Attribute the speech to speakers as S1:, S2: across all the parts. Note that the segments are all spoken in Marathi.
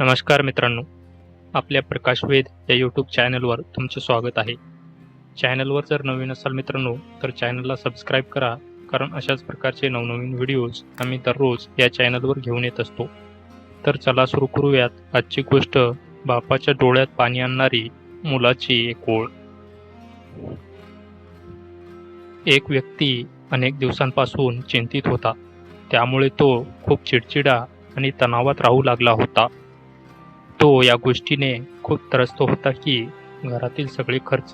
S1: नमस्कार मित्रांनो आपल्या प्रकाश वेद या यूट्यूब चॅनलवर तुमचे स्वागत आहे. चॅनलवर जर नवीन असाल मित्रांनो तर चॅनलला सबस्क्राईब करा कारण अशाच प्रकारचे नवनवीन व्हिडिओज आम्ही दररोज या चॅनलवर घेऊन येत असतो. तर चला सुरू करूयात आजची गोष्ट बापाच्या डोळ्यात पाणी आणणारी मुलाची एक ओळ. एक व्यक्ती अनेक दिवसांपासून चिंतित होता. त्यामुळे तो खूप चिडचिडा आणि तणावात राहू लागला होता. तो या गोष्टीने खूप त्रस्त होता की घरातील सगळे खर्च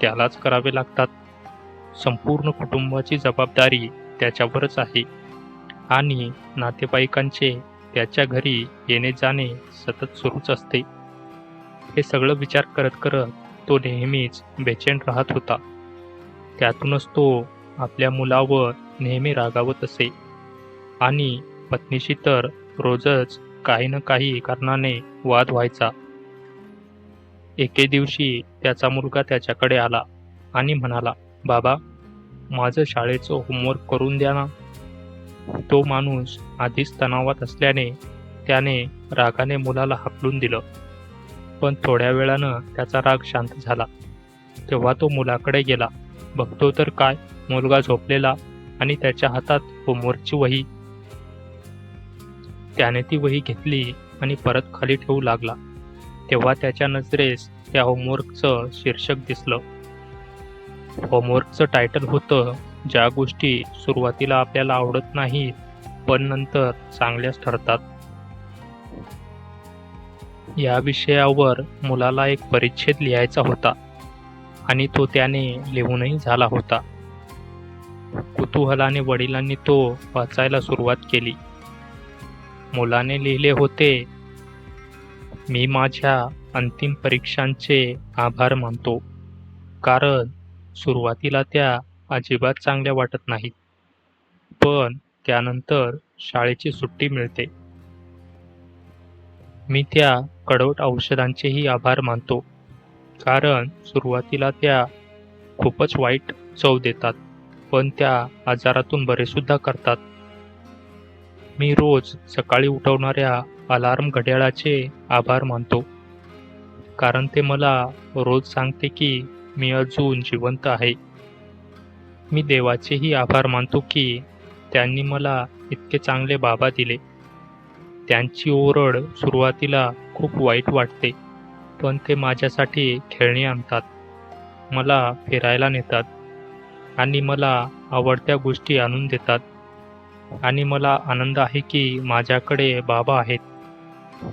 S1: त्यालाच करावे लागतात. संपूर्ण कुटुंबाची जबाबदारी त्याच्यावरच आहे. आणि नातेवाईकांचे त्याच्या घरी येणे जाणे सतत सुरूच असते. हे सगळं विचार करत करत तो नेहमीच बेचैन राहत होता. त्यातूनच तो आपल्या मुलावर नेहमी रागावत असे. आणि पत्नीशी तर रोजच काही ना काही कारणाने वाद व्हायचा. एके दिवशी त्याचा मुलगा त्याच्याकडे आला आणि म्हणाला बाबा माझं शाळेचं होमवर्क करून द्या ना. तो माणूस आधीच तणावात असल्याने त्याने रागाने मुलाला हाकलून दिलं. पण थोड्या वेळानं त्याचा राग शांत झाला. तेव्हा तो मुलाकडे गेला. बघतो तर काय मुलगा झोपलेला आणि त्याच्या हातात होमवर्कची वही त्याने ती वही घेतली आणि परत खाली ठेवू लागला. तेव्हा त्याच्या नजरेस त्या होमवर्कचं शीर्षक दिसलं. होमवर्कचं टायटल होतं ज्या गोष्टी सुरुवातीला आपल्याला आवडत नाहीत पण नंतर चांगल्याच ठरतात. या विषयावर मुलाला एक परिच्छेद लिहायचा होता आणि तो त्याने लिहूनही झाला होता. कुतूहलाने वडिलांनी तो वाचायला सुरुवात केली. मुलाने लिहिले होते. मी माझ्या अंतिम परीक्षांचे आभार मानतो. कारण सुरुवातीला त्या अजिबात चांगल्या वाटत नाहीत. पण त्यानंतर शाळेची सुट्टी मिळते. मी त्या कडवट औषधांचेही आभार मानतो. कारण सुरुवातीला त्या खूपच वाईट चव देतात. पण त्या आजारातून बरेसुद्धा करतात. मी रोज सकाळी उठवणाऱ्या अलार्म घड्याळाचे आभार मानतो. कारण ते मला रोज सांगते की मी अजून जिवंत आहे. मी देवाचेही आभार मानतो की त्यांनी मला इतके चांगले बाबा दिले. त्यांची ओरड सुरुवातीला खूप वाईट वाटते पण ते माझ्यासाठी खेळणी आणतात मला फिरायला नेतात आणि मला आवडत्या गोष्टी आणून देतात. आणि मला आनंद आहे की माझ्याकडे बाबा आहेत.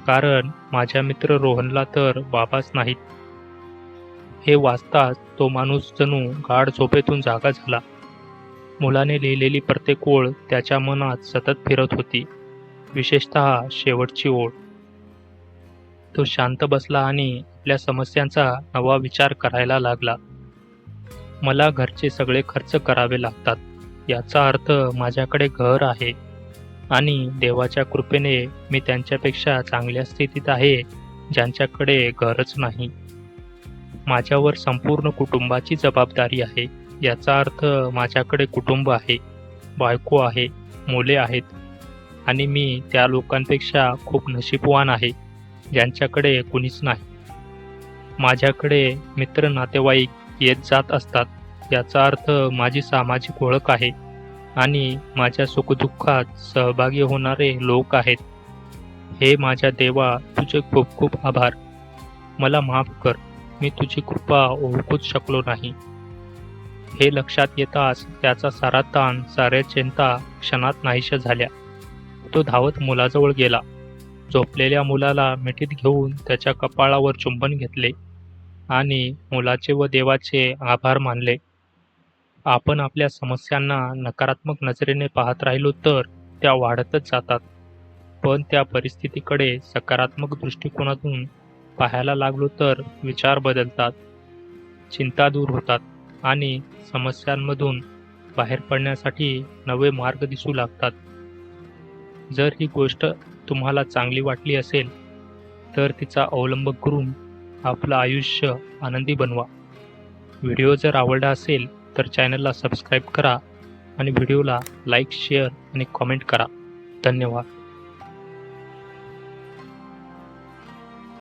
S1: कारण माझ्या मित्र रोहनला तर बाबाच नाहीत. हे वाचताच तो माणूस जणू गाढ झोपेतून जागा झाला. मुलाने लिहिलेली प्रत्येक ओळ त्याच्या मनात सतत फिरत होती. विशेषत शेवटची ओळ. तो शांत बसला आणि आपल्या समस्यांचा नवा विचार करायला लागला. मला घरचे सगळे खर्च करावे लागतात. याचा अर्थ माझ्याकडे घर आहे आणि देवाच्या कृपेने मी त्यांच्यापेक्षा चांगल्या स्थितीत आहे ज्यांच्याकडे घरच नाही. माझ्यावर संपूर्ण कुटुंबाची जबाबदारी आहे याचा अर्थ माझ्याकडे कुटुंब आहे बायको आहे मुले आहेत आणि मी त्या लोकांपेक्षा खूप नशीबवान आहे ज्यांच्याकडे कुणीच नाही. माझ्याकडे मित्र नातेवाईक येत जात असतात याचा अर्थ माझी सामाजिक ओळख आहे आणि माझ्या सुखदुःखात सहभागी होणारे लोक आहेत. हे माझ्या देवा तुझे खूप खूप आभार. मला माफ कर मी तुझी कृपा ओळखूच शकलो नाही. हे लक्षात येताच त्याचा सारा ताण साऱ्या चिंता क्षणात नाहीशा झाल्या. तो धावत मुलाजवळ गेला. झोपलेल्या मुलाला मिठीत घेऊन त्याच्या कपाळावर चुंबन घेतले आणि मुलाचे व देवाचे आभार मानले. आपण आपल्या समस्यांना नकारात्मक नजरेने पाहत राहिलो तर त्या वाढतच जातात. पण त्या परिस्थितीकडे सकारात्मक दृष्टिकोनातून पाहायला लागलो तर विचार बदलतात चिंता दूर होतात आणि समस्यांमधून बाहेर पडण्यासाठी नवे मार्ग दिसू लागतात. जर ही गोष्ट तुम्हाला चांगली वाटली असेल तर तिचा अवलंब करून आपलं आयुष्य आनंदी बनवा. व्हिडिओ जर आवडला असेल तर चॅनलला सबस्क्राईब करा आणि व्हिडिओला लाईक शेअर आणि कॉमेंट करा. धन्यवाद.